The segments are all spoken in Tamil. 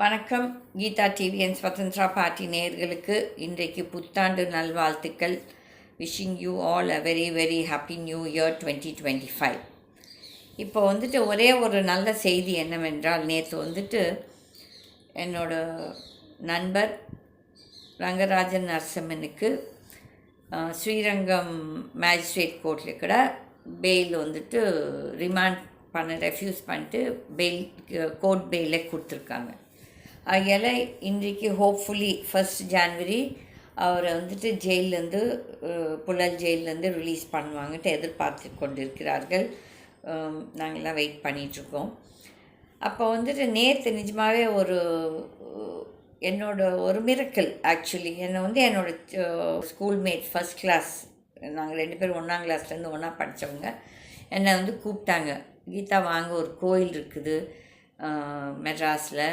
வணக்கம். கீதா டிவிஎன் ஸ்வதந்திரா பார்ட்டி நேர்களுக்கு இன்றைக்கு புத்தாண்டு நல்வாழ்த்துக்கள். Wishing you all a very very happy new year twenty twenty five இப்போ வந்துட்டு ஒரே ஒரு நல்ல செய்தி என்னவென்றால் நேற்று வந்துட்டு என்னோட நண்பர் ரங்கராஜன் நரசிம்மனுக்கு ஸ்ரீரங்கம் மேஜிஸ்ட்ரேட் கோர்ட்டில் கூட பெயில் வந்துட்டு ரிமாண்ட் பண்ண ரெஃப்யூஸ் பண்ணிட்டு பெயில் கோர்ட் பெயிலே கொடுத்துருக்காங்க. ஆகையால் இன்றைக்கு ஹோப்ஃபுல்லி ஃபஸ்ட் ஜான்வரி அவரை வந்துட்டு ஜெயிலேருந்து புழல் ஜெயிலேருந்து ரிலீஸ் பண்ணுவாங்கன்ட்டு எதிர்பார்த்து கொண்டிருக்கிறார்கள். நாங்கள்லாம் வெயிட் பண்ணிகிட்ருக்கோம் அப்போ வந்துட்டு நேற்று நிஜமாகவே ஒரு என்னோடய என்னோட ஒரு மிரக்கல் ஆக்சுவலி என்னை வந்து என்னோட ஸ்கூல்மேட் ஃபஸ்ட் கிளாஸ் நாங்கள் ரெண்டு பேரும் ஒன்றாம் கிளாஸ்லேருந்து ஒன்றா படித்தவங்க என்னை வந்து கூப்பிட்டாங்க. கீதா வாங்க ஒரு கோயில் இருக்குது. மெட்ராஸில்.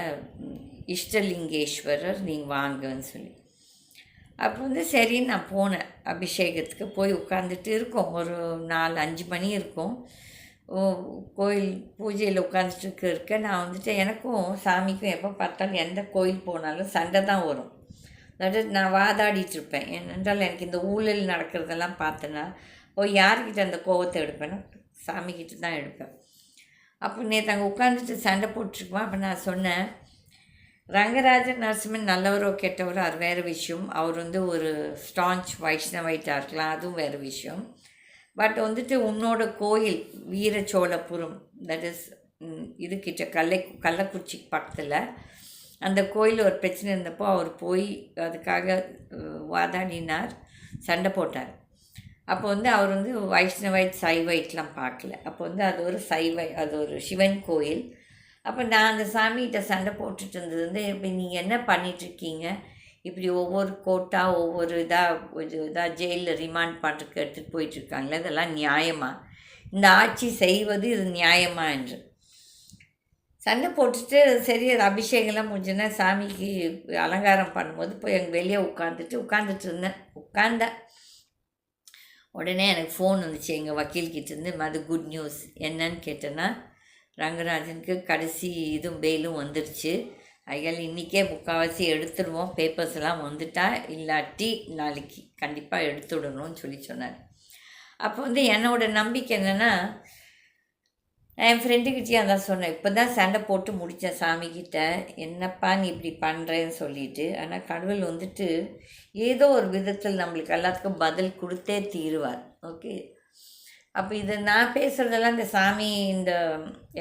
இஷ்டலிங்கேஸ்வரர் நீங்கள் வாங்கன்னு சொல்லி. அப்போ வந்து சரி நான் போனேன். அபிஷேகத்துக்கு போய் உட்காந்துட்டு இருக்கோம். ஒரு நாலு அஞ்சு மணி இருக்கும். ஓ, கோயில் பூஜையில் உட்காந்துட்டு இருக்க இருக்க நான் வந்துட்டு எனக்கும் சாமிக்கும் எப்போ பார்த்தாலும் எந்த கோயில் போனாலும் சண்டை தான் வரும். அதாவது நான் வாதாடிட்டுருப்பேன் இருப்பேன். எனக்கு இந்த ஊழல் நடக்கிறதெல்லாம் பார்த்தேன்னா ஓ யார்கிட்ட அந்த கோவத்தை எடுப்பேன்னா சாமிக்கிட்ட தான் எடுப்பேன். அப்போ நேற்று அங்கே உட்காந்துட்டு சண்டை போட்டுருக்குமா அப்போ நான் சொன்னேன் ரங்கராஜன் நரசிம்மன் நல்லவரோ கெட்டவரோ அது வேறு விஷயம். அவர் வந்து ஒரு ஸ்டான்ச் வைஷ்ணவைட்டாக இருக்கலாம் அதுவும் வேறு விஷயம். பட் வந்துட்டு உன்னோட கோயில் வீரச்சோழபுரம் தட் இஸ் இதுக்கிட்ட கல்லை கள்ளக்குறிச்சி பக்கத்தில் அந்த கோயில் ஒரு பிரச்சனை இருந்தப்போ அவர் போய் அதுக்காக வாதாடினார் சண்டை போட்டார். அப்போ வந்து அவர் வந்து வைஷ்ணவைட் சைவைட்லாம் பார்க்கல. அப்போ வந்து அது ஒரு சைவை அது ஒரு சிவன் கோயில். அப்போ நான் அந்த சாமிகிட்ட சண்டை போட்டுட்டு இருந்தது வந்து இப்போ நீங்கள் என்ன பண்ணிகிட்ருக்கீங்க இப்படி ஒவ்வொரு கோட்டா ஒவ்வொரு இதாக இதாக ஜெயிலில் ரிமாண்ட் பண்ணுறதுக்கு எடுத்துகிட்டு போயிட்டுருக்காங்களே இதெல்லாம் நியாயமா? இந்த ஆட்சி செய்வது இது நியாயமா என்று. சண்டை போட்டுட்டு சரி அது அபிஷேகம்லாம் முடிஞ்சுன்னா சாமிக்கு அலங்காரம் பண்ணும்போது போய் அங்கே வெளியே உட்காந்துட்டு உட்காந்துட்டு இருந்தேன். உட்காந்தேன் உடனே எனக்கு ஃபோன் வந்துச்சு எங்கள் வக்கீல்கிட்ட இருந்து அது குட் நியூஸ் என்னன்னு கேட்டேன்னா ரங்கராஜனுக்கு கடைசி இதுவும் பெயிலும் வந்துருச்சு. அதனால் இன்றைக்கே முக்கால்வாசி எடுத்துடுவோம் பேப்பர்ஸ் எல்லாம் வந்துட்டா இல்லாட்டி நாளைக்கு கண்டிப்பாக எடுத்துடணும்னு சொல்லி சொன்னார். அப்போ வந்து என்னோட நம்பிக்கை என்னென்னா என் ஃப்ரெண்டுக்கிட்டே தான் சொன்னேன். இப்போ தான் சண்டை போட்டு முடித்தேன் சாமிக்கிட்ட என்னப்பா நீ இப்படி பண்ணுறேன்னு சொல்லிட்டு. ஆனால் கடவுள் வந்துட்டு ஏதோ ஒரு விதத்தில் நம்மளுக்கு எல்லாத்துக்கும் பதில் கொடுத்தே தீருவார். ஓகே? அப்போ இது நான் பேசுகிறதெல்லாம் இந்த சாமி இந்த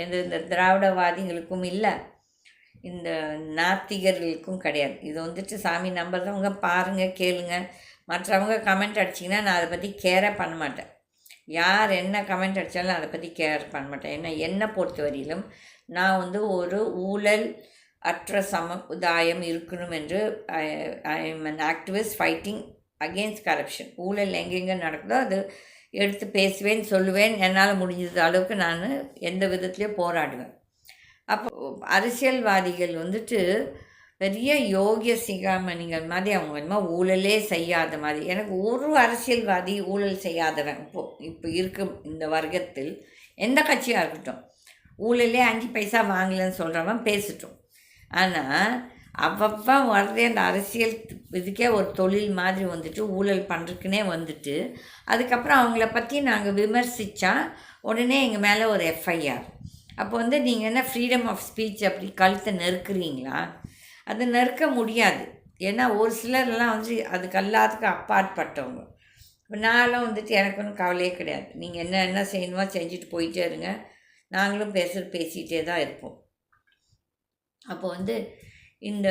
இந்த இந்த திராவிடவாதிகளுக்கும் இல்லை. இந்த நாத்திகர்களுக்கும் கிடையாது. இது வந்துட்டு சாமி நம்புறவங்க பாருங்கள் கேளுங்க. மற்றவங்க கமெண்ட் அடிச்சிங்கன்னா நான் அதை பற்றி கேரே பண்ண மாட்டேன். யார் என்ன கமெண்ட் அடித்தாலும் அதை பற்றி கேர் பண்ண மாட்டேன். ஏன்னா என்னை பொறுத்த வரையிலும் நான் வந்து ஒரு ஊழல் அற்ற சமுதாயம் இருக்கணும் என்று I am an activist fighting against corruption ஊழல் எங்கெங்கே நடக்குதோ அது எடுத்து பேசுவேன் சொல்லுவேன். என்னால் முடிஞ்சது அளவுக்கு நான் எந்த விதத்துலேயும் போராடுவேன். அப்போ அரசியல்வாதிகள் வந்துட்டு பெரிய யோகிய சிகாமணிகள் மாதிரி அவங்க என்னமோ ஊழலே செய்யாத மாதிரி. எனக்கு ஒரு அரசியல்வாதி ஊழல் செய்யாதவன் இப்போ இப்போ இருக்கும் இந்த வர்க்கத்தில். எந்த கட்சியாக இருக்கட்டும். ஊழலே அஞ்சு பைசா வாங்கலைன்னு சொல்கிறவன் பேசிட்டோம். ஆனால் அவ்வப்போ வர்றதே அந்த அரசியல் இதுக்கே ஒரு தொழில் மாதிரி வந்துட்டு ஊழல் பண்ணுறதுக்குனே வந்துட்டு அதுக்கப்புறம் அவங்கள பற்றி நாங்கள் விமர்சித்தா உடனே எங்கள் மேலே ஒரு எஃப்ஐஆர் அப்போ வந்து நீங்கள் என்ன ஃப்ரீடம் ஆஃப் ஸ்பீச் அப்படி கழுத்தை நெருக்குறீங்களா? அது நெருக்க முடியாது. ஏன்னா ஒரு சிலர்லாம் வந்து அதுக்கு எல்லாத்துக்கும் அப்பாற்பட்டவங்க. இப்போ நான்லாம் வந்துட்டு எனக்கு ஒன்றும் கவலையே கிடையாது. நீங்கள் என்ன என்ன செய்யணுமோ செஞ்சுட்டு போயிட்டே இருங்க. நாங்களும் பேசுகிற பேசிகிட்டே தான் இருப்போம். அப்போ வந்து இந்த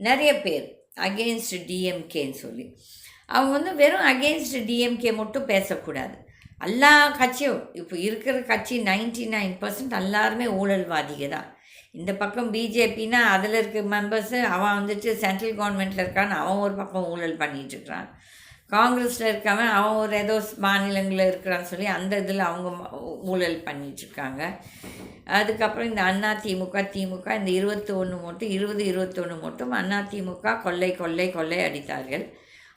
நிறைய பேர் அகெயின்ஸ்ட் டிஎம்கேன்னு சொல்லி. அவங்க வந்து வெறும் அகெயின்ஸ்ட் டிஎம்கே மட்டும் பேசக்கூடாது. எல்லா கட்சியும் இப்போ இருக்கிற கட்சி நைன்டி நைன் பர்சன்ட் எல்லாருமே ஊழல்வாதிக தான் இந்த பக்கம் பிஜேபின்னா அதில் இருக்க மெம்பர்ஸு அவன் வந்துட்டு சென்ட்ரல் கவர்மெண்ட்டில் இருக்கான்னு அவன் ஒரு பக்கம் ஊழல் பண்ணிகிட்டு இருக்கிறான். காங்கிரஸில் இருக்கவன் அவன் ஒரு ஏதோ மாநிலங்களில் இருக்கிறான்னு சொல்லி அந்த இதில் அவங்க ஊழல் பண்ணிட்டுருக்காங்க அதுக்கப்புறம் இந்த அண்ணா திமுக திமுக இந்த இருபத்தி ஒன்று மட்டும் இருபது இருபத்தொன்று மட்டும் அண்ணா திமுக கொள்ளை கொள்ளை கொள்ளை அடித்தார்கள்.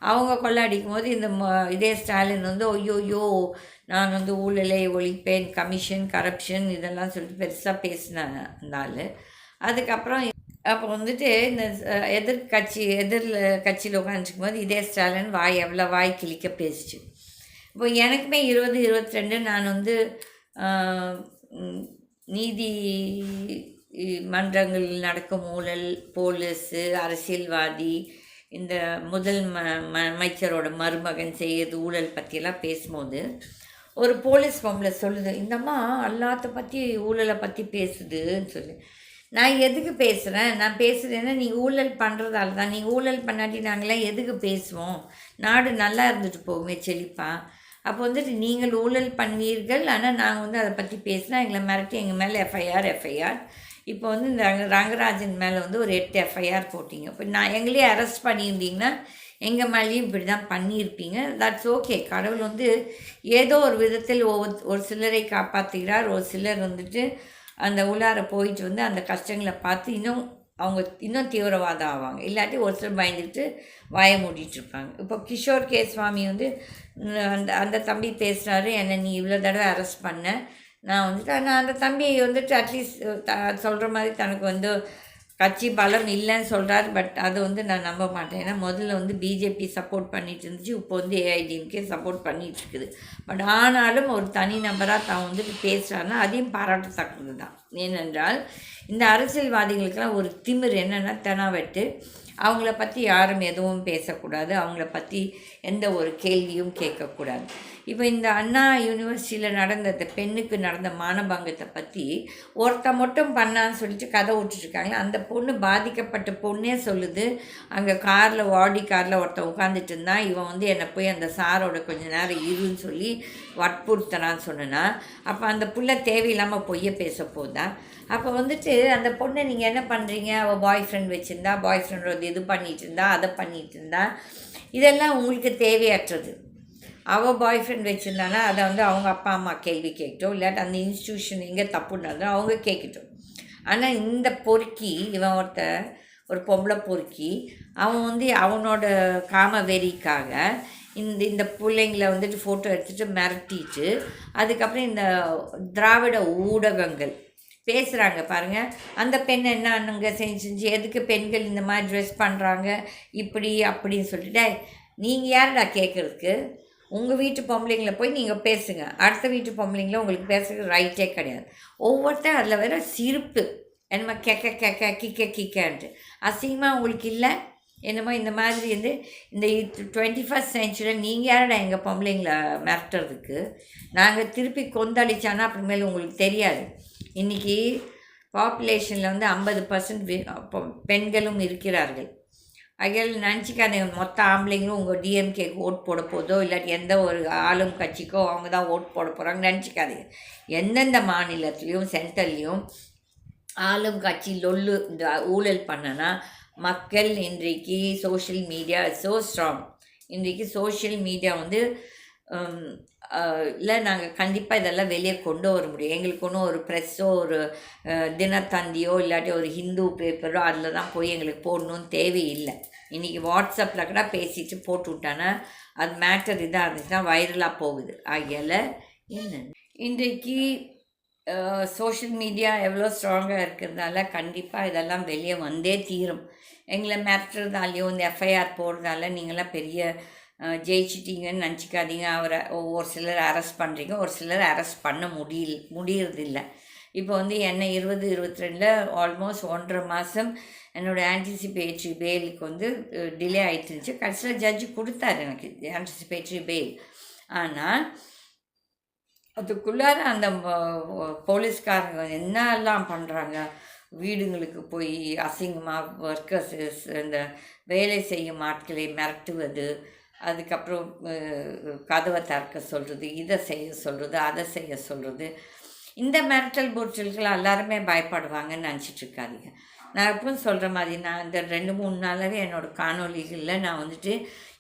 அவங்க கொள்ளை அடிக்கும் போது இந்த ம- இதே ஸ்டாலின் வந்து ஐயோயோ நான் வந்து ஊழலை ஒழிப்பேன் கமிஷன் கரப்ஷன் இதெல்லாம் சொல்லிட்டு பெருசாக பேசினாங்க அந்த ஆள். அதுக்கப்புறம் அப்போ வந்துட்டு இந்த எதிர்கட்சி எதிரில் கட்சியில் உட்காந்துருக்கும் போது இதே ஸ்டாலின் வாய் எவ்வளோ வாய் கிழிக்க பேசிச்சு. இப்போ எனக்குமே இருபது இருபத்தி ரெண்டு நான் வந்து நீதி மன்றங்களில் நடக்கும் ஊழல் போலீஸு அரசியல்வாதி இந்த முதல் ம ம அமைச்சரோட மருமகன் செய்யறது ஊழல் பற்றியெல்லாம் பேசும்போது ஒரு போலீஸ் பொம்பளை சொல்லுது இந்தம்மா எல்லாத்த பற்றி ஊழலை பற்றி பேசுதுன்னு சொல்லி. நான் எதுக்கு பேசுகிறேன் நான் பேசுகிறேன்னா நீங்கள் ஊழல் பண்ணுறதால தான் நீங்கள் ஊழல் பண்ணாட்டி நாங்களாம் எதுக்கு பேசுவோம்? நாடு நல்லா இருந்துட்டு போகுமே செழிப்பா. அப்போ வந்துட்டு நீங்கள் ஊழல் பண்ணுவீர்கள். ஆனால் நாங்கள் வந்து அதை பற்றி பேசினா எங்களை மிரட்டி எங்கள் மேலே எஃப்ஐஆர் எஃப்ஐஆர் இப்போ வந்து இந்த ரங்கராஜன் மேலே வந்து ஒரு எட்டு எஃப்ஐஆர் போட்டிங்க. இப்போ நான் எங்களையே அரெஸ்ட் பண்ணியிருந்தீங்கன்னா எங்கள் மேலேயும் இப்படி தான் பண்ணியிருப்பீங்க. தட்ஸ் ஓகே கடவுள் வந்து ஏதோ ஒரு விதத்தில் ஒவ்வொரு ஒரு சிலரை காப்பாற்றுகிறார் ஒரு சிலர் வந்துட்டு அந்த உள்ளார போயிட்டு வந்து அந்த கஷ்டங்களை பார்த்து இன்னும் அவங்க இன்னும் தீவிரவாதம் ஆவாங்க இல்லாட்டி ஒரு சிலர் பயந்துட்டு வாயை மூடிட்டு இருப்பாங்க இப்போ கிஷோர் கே சுவாமி வந்து அந்த அந்த தம்பி பேசுகிறாரு என்னை நீ இவ்வளோ தடவை அரெஸ்ட் பண்ண. நான் வந்துட்டு நான் அந்த தம்பியை வந்துட்டு அட்லீஸ்ட் த சொல்கிற மாதிரி தனக்கு வந்து கட்சி பலம் இல்லைன்னு சொல்கிறாரு பட் அது வந்து நான் நம்ப மாட்டேன். ஏன்னா முதல்ல வந்து பிஜேபி சப்போர்ட் பண்ணிட்டு இருந்துச்சு இப்போ வந்து ஏஐடிஎம்கே சப்போர்ட் பண்ணிகிட்ருக்குது இருக்குது. பட் ஆனாலும் ஒரு தனி நபராக தான் வந்துட்டு பேசுகிறாருன்னா அதையும் பாராட்டத்தக்கது தான் ஏனென்றால் இந்த அரசியல்வாதிகளுக்கெல்லாம் ஒரு திமிர் என்னென்னா தெனாவெட்டு. அவங்கள பற்றி யாரும் எதுவும் பேசக்கூடாது. அவங்கள பற்றி எந்த ஒரு கேள்வியும் கேட்கக்கூடாது. இப்போ இந்த அண்ணா யூனிவர்சிட்டியில் நடந்த இந்த பெண்ணுக்கு நடந்த மானபங்கத்தை பற்றி ஒருத்த மட்டும் பண்ணான்னு சொல்லிட்டு கதை விட்டுட்ருக்காங்க அந்த பொண்ணு பாதிக்கப்பட்ட பொண்ணே சொல்லுது. அங்கே காரில் வாடி காரில் ஒருத்தன் உட்காந்துட்டு இருந்தான். இவன் வந்து என்னை போய் அந்த சாரோட கொஞ்ச நேரம் இருன்னு சொல்லி வற்புறுத்தனான்னு சொன்னேன்னா அப்போ அந்த புள்ள தேவையில்லாமல் பொய்ய பேச போதான் அப்போ வந்துட்டு அந்த பொண்ணை நீங்கள் என்ன பண்ணுறீங்க அவள் பாய் ஃப்ரெண்ட் வச்சுருந்தா பாய் ஃப்ரெண்டோட இது பண்ணிகிட்டு இருந்தா அதை பண்ணிகிட்டு இருந்தா. இதெல்லாம் உங்களுக்கு தேவையற்றது. அவள் பாய் ஃப்ரெண்ட் வச்சுருந்தானா அதை வந்து அவங்க அப்பா அம்மா கேள்வி கேட்கட்டும் இல்லாட்டி அந்த இன்ஸ்டியூஷன் எங்கே தப்புனாலும் அவங்க கேட்கட்டும் ஆனால் இந்த பொறுக்கி இவன் ஒருத்த ஒரு பொம்பளை பொறுக்கி அவன் வந்து அவனோட காம வெறிக்காக இந்த இந்த பிள்ளைங்கள வந்துட்டு ஃபோட்டோ எடுத்துகிட்டு மிரட்டிட்டு அதுக்கப்புறம் இந்த திராவிட ஊடகங்கள் பேசுகிறாங்க பாருங்கள் அந்த பெண் என்ன அண்ணுங்க செஞ்சு செஞ்சு எதுக்கு பெண்கள் இந்த மாதிரி ட்ரெஸ் பண்ணுறாங்க இப்படி அப்படின்னு சொல்லிட்டு நீங்கள் யாருடா கேட்குறதுக்கு உங்கள் வீட்டு பொம்பளைங்கள போய் நீங்கள் பேசுங்க. அடுத்த வீட்டு பொம்பளைங்கள உங்களுக்கு பேசுறதுக்கு ரைட்டே கிடையாது. ஒவ்வொருத்தர் அதில் வேற சிரிப்பு. என்னமோ கெக்க கேட்க கிக்க கிக்கன்ட்டு அசிங்கமாக உங்களுக்கு இல்லை? என்னமோ இந்த மாதிரி வந்து இந்த டுவெண்ட்டி ஃபஸ்ட் செஞ்சுரியில் நீங்கள் யாரடா எங்கள் பொம்பளைங்களை மிரட்டுறதுக்கு? நாங்கள் திருப்பி கொந்தளிச்சானா அப்புறமேல உங்களுக்கு தெரியாது. இன்றைக்கி பாப்புலேஷனில் வந்து ஐம்பது பர்சன்ட் பெண்களும் இருக்கிறார்கள். அகையால் நினச்சிக்காதீங்க மொத்த ஆம்பளைங்களும் உங்கள் டிஎம்கேக்கு ஓட் போட போதோ இல்லாட்டி எந்த ஒரு ஆளும் கட்சிக்கோ அவங்க தான் ஓட் போட போகிறாங்க நினச்சிக்காதீங்க. எந்தெந்த மாநிலத்துலேயும் சென்ட்ரல்லையும் ஆளும் கட்சி லொல்லு இந்த ஊழல் பண்ணனா மக்கள் இன்றைக்கு சோஷியல் மீடியா ஸோ ஸ்ட்ராங் இன்றைக்கு சோஷியல் மீடியா வந்து இல்லை நாங்கள் கண்டிப்பாக இதெல்லாம் வெளியே கொண்டு வர முடியும். எங்களுக்கு ஒன்றும் ஒரு ப்ரெஸ்ஸோ ஒரு தினத்தந்தியோ இல்லாட்டி ஒரு ஹிந்து பேப்பரோ அதில் தான் போய் எங்களுக்கு போடணும்னு தேவையில்லை. இன்றைக்கி வாட்ஸ்அப்பில் கூட பேசிட்டு போட்டு விட்டானா அது மேட்டர் இதாக இருந்துச்சுன்னா வைரலாக போகுது. ஆகையால் என்ன? இன்றைக்கு சோஷியல் மீடியா எவ்வளோ ஸ்ட்ராங்காக இருக்கிறதால கண்டிப்பாக இதெல்லாம் வெளியே வந்தே தீரும். எங்களை மிரட்டுறதாலையும் இந்த எஃப்ஐஆர் போடுறதால நீங்களாம் பெரிய ஜெயிச்சிட்டீங்கன்னு நினச்சிக்காதீங்க. அவரை ஒரு சிலர் அரெஸ்ட் பண்ணுறீங்க ஒரு சிலர் அரெஸ்ட் பண்ண முடியல முடியறதில்ல. இப்போ வந்து என்னை இருபது இருபத்தி ரெண்டில் ஆல்மோஸ்ட் ஒன்றரை மாதம் என்னோடய ஆன்டிசிபேட்ரி பெயிலுக்கு வந்து டிலே ஆகிட்டு இருந்துச்சு கடைசியில் ஜட்ஜு கொடுத்தாரு எனக்கு ஆன்டிசிபேட்ரி பெயில் ஆனால் அதுக்குள்ளார அந்த போலீஸ்காரங்க என்னெல்லாம் பண்ணுறாங்க வீடுங்களுக்கு போய் அசிங்கமாக ஒர்க்கர்ஸ் இந்த வேலை செய்யும் ஆட்களை மிரட்டுவது அதுக்கப்புறம் கதவை திறக்க சொல்கிறது இதை செய்ய சொல்கிறது அதை செய்ய சொல்கிறது இந்த மிரட்டல் பூச்சல்கள் எல்லாருமே பயப்படுவாங்கன்னு நினச்சிட்டு இருக்காதீங்க நான் எப்பவும் சொல்கிற மாதிரி நான் இந்த ரெண்டு மூணு நாளாகவே என்னோடய காணொளிகளில் நான் வந்துட்டு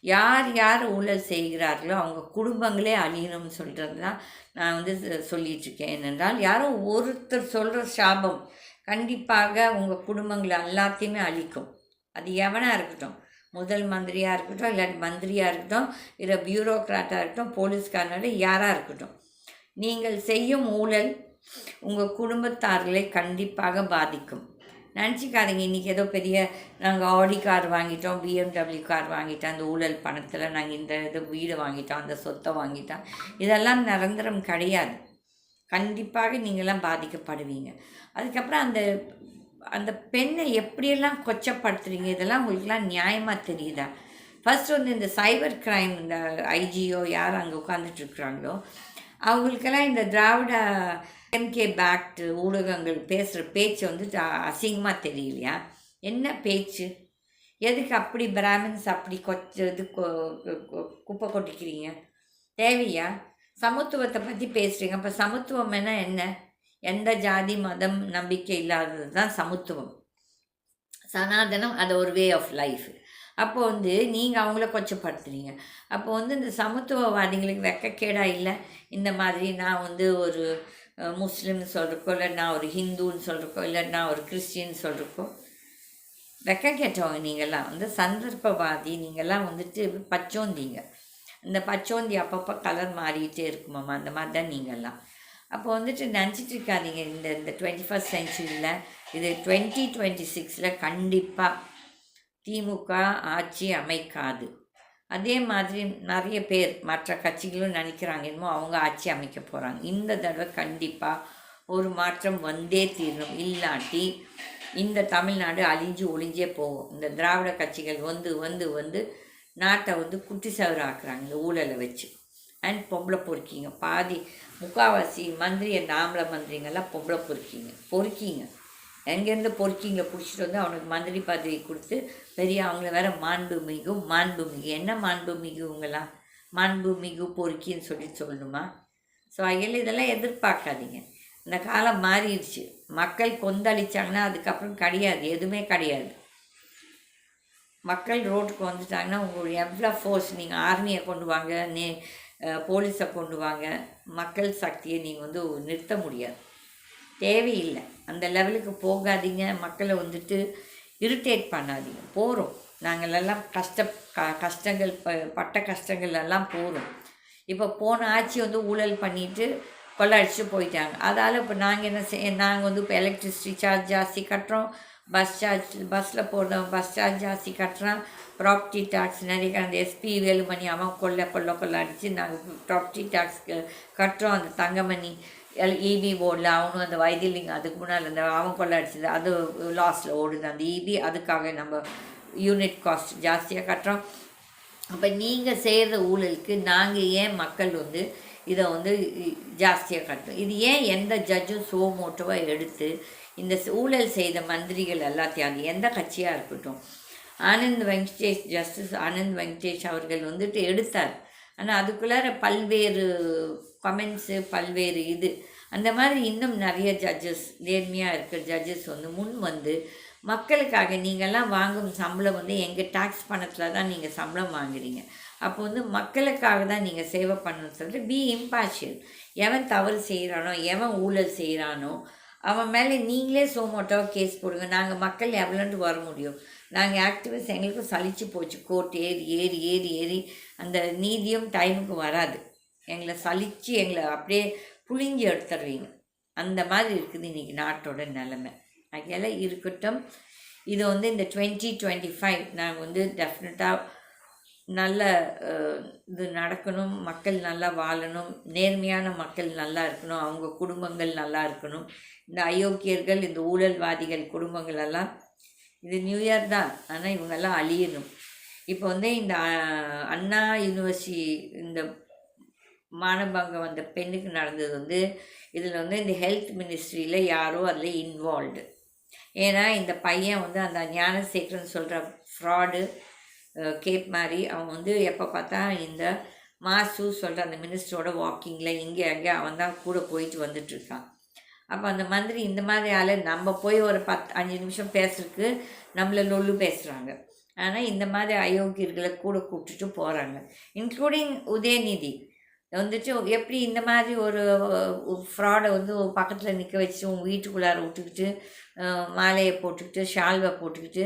யார் யார் ஊழல் செய்கிறார்களோ அவங்க குடும்பங்களே அழியணும்னு சொல்கிறது தான் நான் வந்து சொல்லிகிட்ருக்கேன் ஏனென்றால் யாரோ ஒருத்தர் சொல்கிற சாபம் கண்டிப்பாக உங்கள் குடும்பங்களை எல்லாத்தையுமே அழிக்கும். அது எவனாக இருக்கட்டும். முதல் மந்திரியாக இருக்கட்டும் இல்லாட்டி மந்திரியாக இருக்கட்டும் இல்லை பியூரோக்ராட்டாக இருக்கட்டும் போலீஸ்காரனோட யாராக இருக்கட்டும். நீங்கள் செய்யும் ஊழல் உங்கள் குடும்பத்தார்களை கண்டிப்பாக பாதிக்கும். நினச்சிக்காதீங்க இன்றைக்கி ஏதோ பெரிய நாங்கள் ஆடி கார் வாங்கிட்டோம் பிஎம்டபிள்யூ கார் வாங்கிட்டோம் அந்த ஊழல் பணத்தில் நாங்கள் இந்த இது வீடு வாங்கிட்டோம் அந்த சொத்தை வாங்கிட்டோம். இதெல்லாம் நிரந்தரம் கிடையாது. கண்டிப்பாக நீங்களாம் பாதிக்கப்படுவீங்க. அதுக்கப்புறம் அந்த அந்த பெண்ணை எப்படியெல்லாம் கொச்சப்படுத்துறீங்க? இதெல்லாம் உங்களுக்குலாம் நியாயமாக தெரியுதா? ஃபர்ஸ்ட் வந்து இந்த சைபர் கிரைம் இந்த ஐஜியோ யார் அங்கே உட்காந்துட்ருக்குறாங்களோ அவங்களுக்கெல்லாம் இந்த திராவிட எம்கே பேக்டு ஊடகங்கள் பேசுகிற பேச்சு வந்துட்டு அசிங்கமாக தெரியலையா? என்ன பேச்சு? எதுக்கு அப்படி பிராமின்ஸ் அப்படி கொச்ச இது கொ- குப்பை கொட்டிக்கிறீங்க? தேவையா? சமத்துவத்தை பற்றி பேசுகிறீங்க அப்போ சமத்துவம் என்ன என்ன? எந்த ஜாதி மதம் நம்பிக்கை இல்லாதது தான் சமத்துவம். சனாதனம் அது ஒரு வே ஆஃப் லைஃப் அப்போ வந்து நீங்கள் அவங்கள கொச்சப்படுத்துறீங்க. அப்போ வந்து இந்த சமத்துவவாதிகளுக்கு வெக்கக்கேடா இல்லை? இந்த மாதிரி நான் வந்து ஒரு முஸ்லீம்னு சொல்கிறக்கோ இல்லை நான் ஒரு ஹிந்துன்னு சொல்கிறக்கோ இல்லை நான் ஒரு கிறிஸ்டின் சொல்கிறக்கோ வெக்க கேட்டவங்க நீங்கள்லாம் வந்து சந்தர்ப்பவாதி நீங்கள்லாம் வந்துட்டு பச்சோந்திங்க. இந்த பச்சோந்தி அப்பப்போ கலர் மாறிக்கிட்டே இருக்குமாம்மா? அந்த மாதிரி தான் நீங்கள்லாம் அப்போ வந்துட்டு நினச்சிட்டு இருக்காதீங்க இந்த இந்த டுவெண்ட்டி ஃபஸ்ட் சென்ச்சுரியில் இது டுவெண்ட்டி டுவெண்ட்டி சிக்ஸில் கண்டிப்பாக திமுக ஆட்சி அமைக்காது. அதே மாதிரி நிறைய பேர் மற்ற கட்சிகளும் நினைக்கிறாங்க என்னமோ அவங்க ஆட்சி அமைக்க போகிறாங்க இந்த தடவை கண்டிப்பாக ஒரு மாற்றம் வந்தே தீரணும். இல்லாட்டி இந்த தமிழ்நாடு அழிஞ்சு ஒளிஞ்சே போகும். இந்த திராவிட கட்சிகள் வந்து வந்து வந்து நாட்டை வந்து குட்டி சவறு ஆக்குறாங்க இந்த ஊழலை வச்சு. அண்ட் பொம்பளை பொறுக்கிங்க. பாதி முக்காவாசி மந்திரி நாமளை மந்திரிங்கெல்லாம் பொம்பளை பொறுக்கிங்க. பொறுக்கிங்க. எங்கேருந்து பொறுக்கிங்க? பிடிச்சிட்டு வந்து அவனுக்கு மந்திரி பதவி கொடுத்து பெரிய அவங்கள வேற மாண்டு மிகு என்ன மாண்பு மிகுங்களா மாண்பு மிகு பொறுக்கின்னு சொல்லி சொல்லணுமா? ஸோ அதில் இதெல்லாம் எதிர்பார்க்காதீங்க. இந்த காலம் மாறிடுச்சு. மக்கள் கொந்தளிச்சாங்கன்னா அதுக்கப்புறம் கிடையாது. எதுவுமே கிடையாது. மக்கள் ரோட்டுக்கு வந்துட்டாங்கன்னா உங்களுடைய எவ்வளோ ஃபோர்ஸ் நீங்கள் ஆர்மியை கொண்டு வாங்க. நே போலீஸை கொண்டு வாங்க. மக்கள் சக்தியை நீங்கள் வந்து நிறுத்த முடியாது. தேவையில்லை. அந்த லெவலுக்கு போகாதீங்க. மக்களை வந்துட்டு இரிட்டேட் பண்ணாதீங்க. போகிறோம் நாங்களெல்லாம் கஷ்ட க கஷ்டங்கள் ப பட்ட கஷ்டங்கள் எல்லாம் போகிறோம் இப்போ போன ஆட்சி வந்து ஊழல் பண்ணிட்டு கொள்ளடிச்சு போயிட்டாங்க. அதால் இப்போ நாங்கள் என்ன செய் நாங்கள் வந்து இப்போ எலக்ட்ரிசிட்டி சார்ஜ் ஜாஸ்தி கட்டுறோம். பஸ் சார்ஜ் பஸ்ஸில் போகிறவங்க பஸ் சார்ஜ் ஜாஸ்தி கட்டுறோம். ப்ராப்பர்ட்டி டேக்ஸ் நிறைய அந்த எஸ்பி வேலுமணி அவன் கொள்ள கொள்ள கொள்ள அடித்து நாங்கள் ப்ராப்பர்ட்டி டேக்ஸ் கட்டுறோம். அந்த தங்கமணி எல் இபி போர்டில் அவனும் அந்த வைத்தியலிங்கம் அதுக்கு முன்னால் அந்த அவன் கொள்ள அடிச்சது. அது லாஸில் ஓடுது. அந்த இபி அதுக்காக நம்ம யூனிட் காஸ்ட் ஜாஸ்தியாக கட்டுறோம். அப்போ நீங்கள் செய்கிற ஊழலுக்கு நாங்கள் ஏன் மக்கள் வந்து இதை வந்து ஜாஸ்தியாக கட்டணும் இது ஏன் எந்த ஜட்ஜும் சோ மோட்டோவாக எடுத்து இந்த ஊழல் செய்த மந்திரிகள் எல்லாத்தையும் அது எந்த கட்சியாக இருக்கட்டும் ஆனந்த் வெங்கடேஷ் ஜஸ்டிஸ் ஆனந்த் வெங்கடேஷ் அவர்கள் வந்துட்டு எடுத்தார். ஆனால் அதுக்குள்ளார பல்வேறு கமெண்ட்ஸு பல்வேறு இது. அந்த மாதிரி இன்னும் நிறைய ஜட்ஜஸ் நேர்மையாக இருக்கிற ஜட்ஜஸ் வந்து முன் வந்து மக்களுக்காக நீங்கள்லாம் வாங்கும் சம்பளம் வந்து எங்கள் டேக்ஸ் பணத்தில் தான் நீங்கள் சம்பளம் வாங்குறீங்க. அப்போ வந்து மக்களுக்காக தான் நீங்கள் சேவை பண்ணணும்னு சொல்லிட்டு பி இம்பார்ஷியல் எவன் தவறு செய்கிறானோ எவன் ஊழல் செய்கிறானோ அவன் மேலே நீங்களே சோமோட்டோவாக கேஸ் போடுங்க. நாங்கள் மக்கள் எவ்வளோன்ட்டு வர முடியும். நாங்கள் ஆக்டிவிஸ்ட் எங்களுக்கும் சலிச்சு போச்சு. கோர்ட் ஏறி ஏறி ஏறி ஏறி அந்த நீதியும் டைமுக்கு வராது. எங்களை சலித்து எங்களை அப்படியே புழிஞ்சு எடுத்துடுவீங்க அந்த மாதிரி இருக்குது இன்றைக்கி நாட்டோட நிலமை. அதனால இருக்கட்டும். இது வந்து இந்த டுவெண்ட்டி டுவெண்ட்டி ஃபைவ் நாங்கள் வந்து டெஃபினட்டாக நல்ல இது நடக்கணும். மக்கள் நல்லா வாழணும். நேர்மையான மக்கள் நல்லா இருக்கணும். அவங்க குடும்பங்கள் நல்லா இருக்கணும். இந்த அயோக்கியர்கள் இந்த ஊழல்வாதிகள் குடும்பங்களெல்லாம் இது நியூ இயர் தான். ஆனால் இவங்கெல்லாம் அழியணும். இப்போ வந்து இந்த அண்ணா யூனிவர்சிட்டி இந்த மானபங்கம் வந்த பெண்ணுக்கு நடந்தது வந்து இதில் வந்து இந்த ஹெல்த் மினிஸ்ட்ரியில் யாரோ அதில் இன்வால்வ்டு ஏன்னா இந்த பையன் வந்து அந்த ஞானசேகரன் சொல்கிற ஃப்ராடு கேப் மாதிரி அவன் வந்து எப்போ பார்த்தா இந்த மாசு சொல்கிற அந்த மினிஸ்டரோட வாக்கிங்கில் இங்கே அங்கே அவன் தான் கூட போயிட்டு வந்துட்டுருக்கான் அப்போ அந்த மாதிரி இந்த மாதிரி ஆள் நம்ம போய் ஒரு பத்து அஞ்சு நிமிஷம் பேசுறதுக்கு நம்மளை நொல்லு பேசுகிறாங்க ஆனால் இந்த மாதிரி அயோக்கியர்களை கூட கூப்பிட்டுட்டு போகிறாங்க இன்க்ளூடிங் உதயநிதி. வந்துட்டு எப்படி இந்த மாதிரி ஒரு ஃப்ராடை வந்து பக்கத்தில் நிற்க வச்சு உங்கள் வீட்டுக்குள்ளார விட்டுக்கிட்டு மாலையை போட்டுக்கிட்டு ஷால்வை போட்டுக்கிட்டு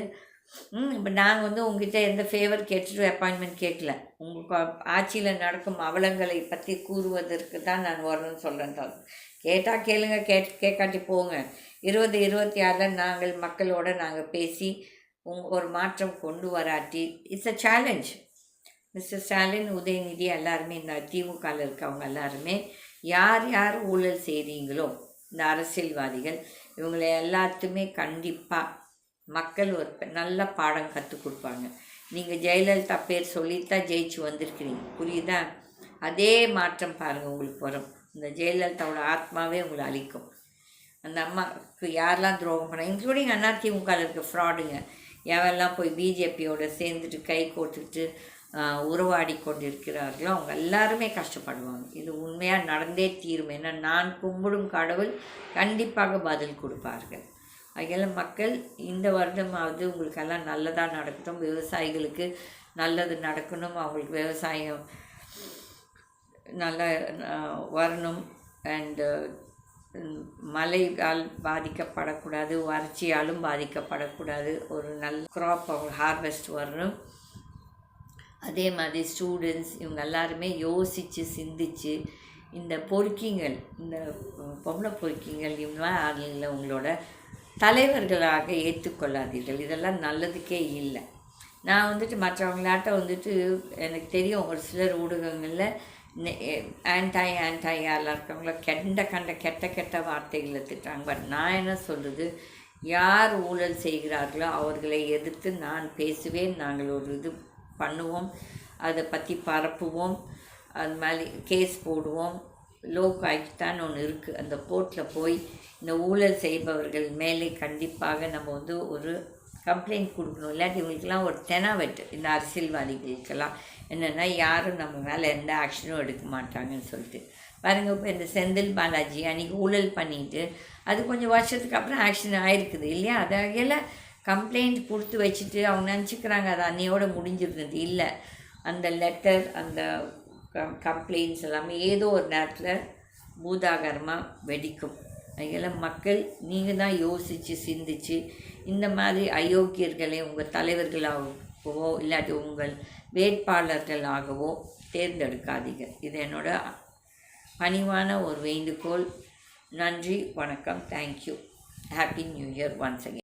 ம் இப்போ நாங்கள் வந்து உங்ககிட்ட எந்த ஃபேவர் கேட்டுட்டு அப்பாயின்மெண்ட் கேட்கல. உங்கள் ஆட்சியில் நடக்கும் அவலங்களை பற்றி கூறுவதற்கு தான் நான் வரணும்னு சொல்கிறேன் கேட்டால் கேளுங்க கேட் கேட்காட்டி போங்க. இருபது இருபத்தி ஆறில் நாங்கள் மக்களோட நாங்கள் பேசி உங் ஒரு மாற்றம் கொண்டு வராட்டி it's a challenge mister Stalin Udhayanidhi எல்லாருமே இந்த திமுகவில் இருக்கவங்க எல்லாருமே யார் யார் ஊழல் செய்கிறீங்களோ இந்த அரசியல்வாதிகள் இவங்களை எல்லாத்துமே கண்டிப்பாக மக்கள் ஒரு நல்ல பாடம் கற்றுக் கொடுப்பாங்க. நீங்கள் ஜெயலலிதா பேர் சொல்லித்தான் ஜெயிச்சு வந்திருக்கிறீங்க. புரியுதா? அதே மாற்றம் பாருங்கள் உங்களுக்கு வரும். இந்த ஜெயலலிதாவோட ஆத்மாவே உங்களை அழிக்கும். அந்த அம்மாவுக்கு யாரெல்லாம் துரோகம் பண்ணாங்க இன்க்ளூடிங் அண்ணா இருக்க ஃப்ராடுங்க எவெல்லாம் போய் பிஜேபியோட சேர்ந்துட்டு கை கோத்துட்டு ஆஹ், உறவாடி கொண்டிருக்கிறார்களோ அவங்க எல்லாருமே கஷ்டப்படுவாங்க. இது உண்மையாக நடந்தே தீரும். ஏன்னா நான் கும்பிடும் கடவுள் கண்டிப்பாக பதில் கொடுப்பார்கள். அதனால் மக்கள் இந்த வருடமாவது உங்களுக்கெல்லாம் நல்லதாக நடக்கட்டும். விவசாயிகளுக்கு நல்லது நடக்கணும். அவங்களுக்கு விவசாயம் நல்லா வரணும். அண்டு மழையால் பாதிக்கப்படக்கூடாது வறட்சியாலும் பாதிக்கப்படக்கூடாது. ஒரு நல்ல க்ராப் ஹார்வெஸ்ட் வரணும். அதே மாதிரி ஸ்டூடெண்ட்ஸ் இவங்க எல்லாருமே யோசித்து சிந்திச்சு இந்த பொறுக்கிங்கள் இந்த பொம்பளை பொறுக்கிங்கள் இவங்களாம் ஆளுங்களை உங்களோட தலைவர்களாக ஏற்றுக்கொள்ளாதீர்கள். இதெல்லாம் நல்லதுக்கே இல்லை. நான் வந்துட்டு மற்றவங்களாட்ட வந்துட்டு எனக்கு தெரியும் ஒரு சிலர் ஊடகங்களில் ஆன்டாய் ஆன்டாய் யாரெல்லாம் கெண்ட கண்ட கெட்ட கெட்ட வார்த்தைகளை திட்டாங்க பட் நான் என்ன சொல்கிறது யார் ஊழல் செய்கிறார்களோ அவர்களை எதிர்த்து நான் பேசுவேன் நாங்கள் ஒரு இது பண்ணுவோம் அதை பற்றி பரப்புவோம் அது மாதிரி கேஸ் போடுவோம். லோக் ஆக்டான்னு ஒன்று இருக்குது அந்த கோர்ட்டில் போய் இந்த ஊழல் செய்பவர்கள் மேலே கண்டிப்பாக நம்ம வந்து ஒரு கம்ப்ளைண்ட் கொடுக்கணும். இல்லாட்டி இவங்களுக்கெல்லாம் ஒரு தெனாவெட்டு. இந்த அரசியல்வாதிகளுக்கெல்லாம். என்னென்னா யாரும் நம்ம மேலே எந்த ஆக்ஷனும் எடுக்க மாட்டாங்கன்னு சொல்லிட்டு. பாருங்க இப்போ இந்த செந்தில் பாலாஜி அன்றைக்கி ஊழல் பண்ணிட்டு அது கொஞ்சம் வருஷத்துக்கு அப்புறம் ஆக்ஷன் ஆயிருக்குது இல்லையா? அதாகல கம்ப்ளைண்ட் கொடுத்து வச்சுட்டு அவங்க நினச்சிக்கிறாங்க அது அன்னையோட முடிஞ்சிருந்தது இல்லை. அந்த லெட்டர் அந்த கம்ப்ளைண்ட்ஸ் எல்லாமே ஏதோ ஒரு நேரத்தில் பூதாகரமாக வெடிக்கும். அதனால் மக்கள் நீங்கள் தான் யோசித்து சிந்திச்சு இந்த மாதிரி அயோக்கியர்களை உங்கள் தலைவர்களாகவோ இல்லாட்டி உங்கள் வேட்பாளர்களாகவோ தேர்ந்தெடுக்காதீங்க. இது என்னோட பணிவான ஒரு வேண்டுகோள். நன்றி வணக்கம். Thank you happy new year once again